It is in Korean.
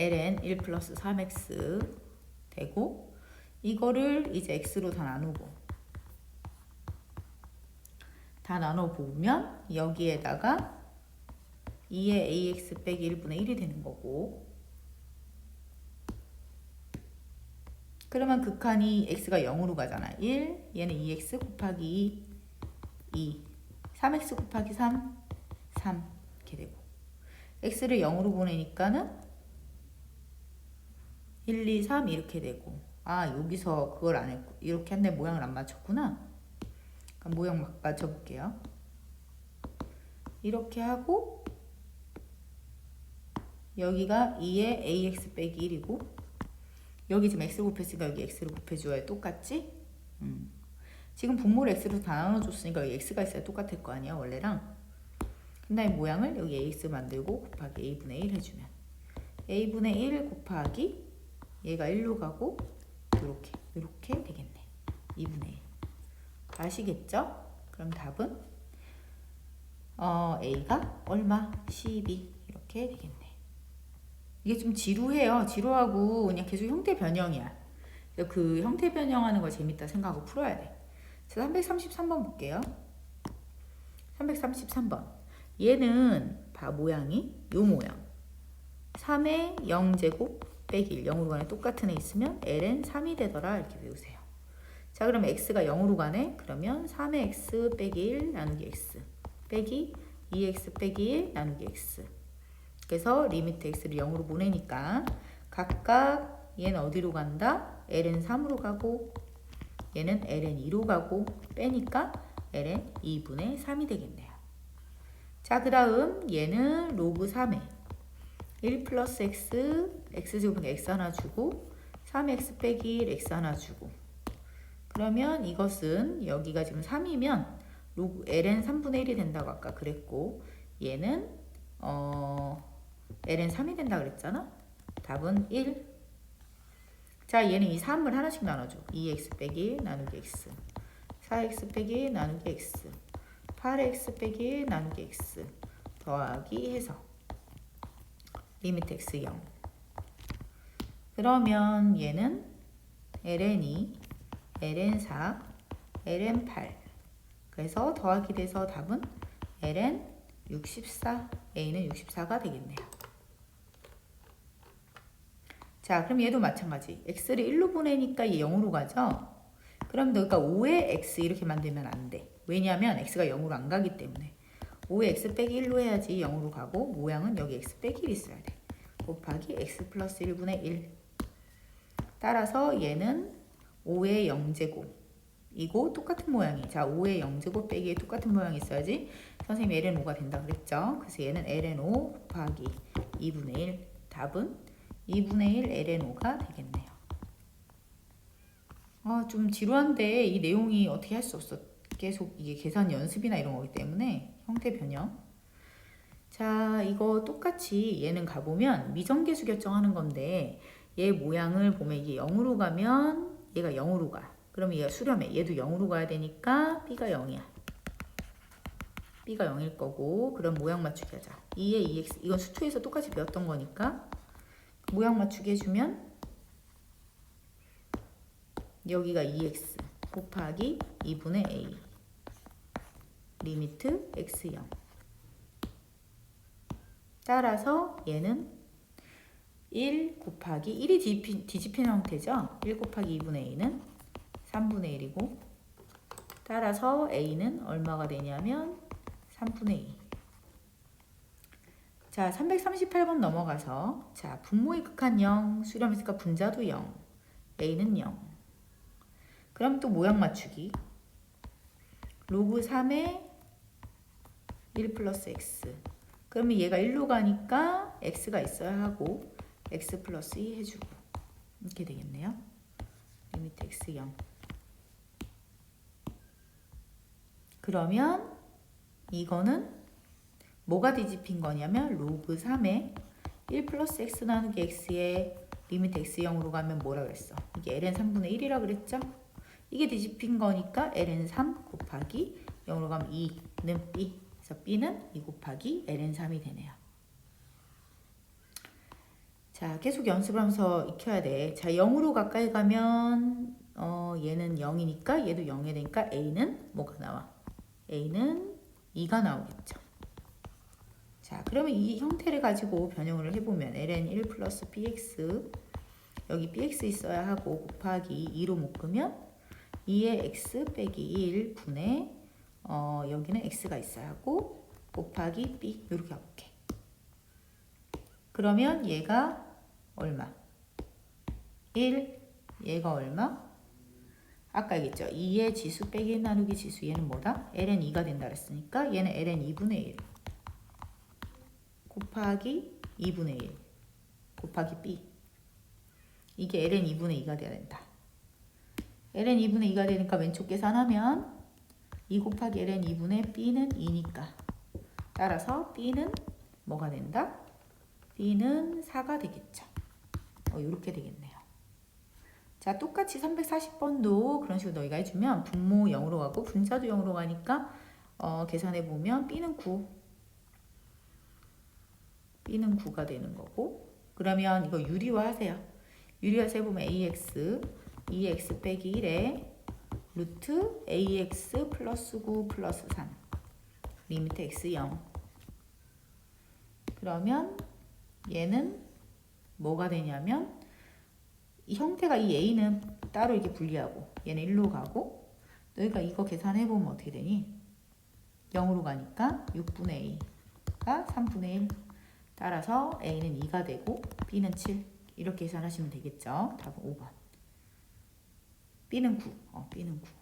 ln 1 플러스 3x 되고 이거를 이제 x로 다 나누고 다 나눠 보면 여기에다가 2의 ax 빼기 1분의 1이 되는 거고. 그러면 극한이 x가 0으로 가잖아. 1 얘는 2x 곱하기 2 2 3x 곱하기 3 3 이렇게 되고. x를 0으로 보내니까는 1, 2, 3 이렇게 되고. 아 여기서 그걸 안 했고 이렇게 한데 모양을 안 맞췄구나. 그럼 모양 막 맞춰볼게요. 이렇게 하고 여기가 2의 ax 빼기 1이고 여기 지금 x 곱했으니까 여기 x를 곱해줘야 똑같지? 음. 지금 분모를 x로 다 나눠줬으니까 여기 x가 있어야 똑같을 거 아니야 원래랑. 그 다음에 모양을 여기 ax 만들고 곱하기 a분의 1 해주면. a분의 1 곱하기 얘가 1로 가고 이렇게 이렇게 되겠네. 2분의 1 아시겠죠? 그럼 답은? 어, a가 얼마? 12 이렇게 되겠네. 이게 좀 지루해요. 지루하고 그냥 계속 형태 변형이야. 그래서 그 형태 변형하는 거 재밌다 생각하고 풀어야 돼. 자, 333번 볼게요. 333번. 얘는 봐 모양이 요 모양. 3의 0제곱 빼기 1 0으로 가네 똑같은 애 있으면 ln 3이 되더라. 이렇게 외우세요. 자 그럼 x가 0으로 가네 그러면 3의 x 빼기 1 나누기 x 빼기 2x 빼기 1 나누기 x. 그래서 리미트 x를 0으로 보내니까 각각 얘는 어디로 간다? ln 3으로 가고 얘는 ln 2로 가고 빼니까 ln 2분의 3이 되겠네요. 자 그 다음 얘는 로그 3에 1 플러스 x, x제곱은 x 하나 주고 3x 빼기 1 x 하나 주고 그러면 이것은 여기가 지금 3이면 로그 ln 3분의 1이 된다고 아까 그랬고 얘는 어 ln 3이 된다 그랬잖아 답은 1 자, 얘는 이 3을 하나씩 나눠줘. 2x 빼기 1 나누기 x. 4x 빼기 1 나누기 x. 8x 빼기 1 나누기 x. 더하기 해서 리미트 x 0. 그러면 얘는 ln2, ln4, ln8. 그래서 더하기 돼서 답은 ln 64, a는 64가 되겠네요. 자, 그럼 얘도 마찬가지. x를 1로 보내니까 얘 0으로 가죠? 그럼 너가 5의 x 이렇게 만들면 안 돼. 왜냐면 x가 0으로 안 가기 때문에. 5의 x 빼기 1로 해야지 0으로 가고 모양은 여기 x 빼기 1 있어야 돼. 곱하기 x 플러스 1분의 1. 따라서 얘는 5의 0제곱. 이고 똑같은 모양이. 자, 5의 0제곱 빼기에 똑같은 모양이 있어야지 선생님이 ln 5가 된다 그랬죠? 그래서 얘는 ln 5 곱하기 2분의 1. 답은 2분의 1 ln 5가 되겠네요. 아, 좀 지루한데 이 내용이 어떻게 할 수 없어. 계속 이게 계산 연습이나 이런 거기 때문에 형태 변형. 자, 이거 똑같이 얘는 가보면 미정계수 결정하는 건데 얘 모양을 보면 이게 0으로 가면 얘가 0으로 가. 그럼 얘가 수렴해. 얘도 0으로 가야 되니까 B가 0이야. B가 0일 거고 그럼 모양 맞추기 하자. 2의 2x 이건 수투에서 똑같이 배웠던 거니까 모양 맞추기 해주면 여기가 2x 곱하기 2분의 a 리미트 x0 따라서 얘는 1 곱하기 1이 뒤집힌, 형태죠 1 곱하기 2분의 a는 3분의 1이고 따라서 a는 얼마가 되냐면 3분의 2 자, 338번 넘어가서 자, 분모의 극한 0, 수렴했으니까 분자도 0, a는 0. 그럼 또 모양 맞추기. 로그 3에 1 플러스 x. 그러면 얘가 1로 가니까 x가 있어야 하고 x 플러스 2 해주고 이렇게 되겠네요. 리미트 x 0. 그러면 이거는 뭐가 뒤집힌 거냐면 로그 3에 1 플러스 x 나누기 x에 리미트 x 0으로 가면 뭐라 그랬어? 이게 ln 3분의 1이라 그랬죠? 이게 뒤집힌 거니까 ln 3 곱하기 0으로 가면 2는 b 그래서 b는 2 곱하기 ln 3이 되네요. 자, 계속 연습을 하면서 익혀야 돼. 자, 0으로 가까이 가면 어, 얘는 0이니까 얘도 0이 되니까 A는 뭐가 나와? A는 2가 나오겠죠. 자, 그러면 이 형태를 가지고 변형을 해보면 ln 1 플러스 bx 여기 bx 있어야 하고 곱하기 2로 묶으면 2의 x 빼기 1 분의 어, 여기는 x가 있어야 하고 곱하기 b 이렇게 가볼게. 그러면 얘가 얼마? 1 얘가 얼마? 아까 얘기했죠. 2의 지수 빼기 1 나누기 지수 얘는 뭐다? ln 2가 된다 그랬으니까 얘는 ln 2분의 1 곱하기 2분의 1 곱하기 b 이게 ln 2분의 2가 돼야 된다. ln 2분의 2가 되니까 왼쪽 계산하면 2 곱하기 ln 2분의 b는 2니까 따라서 b는 뭐가 된다? b는 4가 되겠죠. 어, 이렇게 되겠네요. 자, 똑같이 340번도 그런 식으로 너희가 해주면 분모 0으로 가고 분자도 0으로 가니까 어, 계산해 보면 b는 9 b는 9가 되는 거고 그러면 이거 유리화 하세요. 유리화해서 해보면 ax 2x 빼기 1에 루트 ax 플러스 9 플러스 3 리미트 x 0 그러면 얘는 뭐가 되냐면 이 형태가 이 a는 따로 이렇게 분리하고 얘는 1로 가고 너희가 이거 계산해 보면 어떻게 되니? 0으로 가니까 6분의 a가 3분의 1 따라서 a는 2가 되고 b는 7 이렇게 계산하시면 되겠죠. 답은 5번. B는 9. 어, b는 9.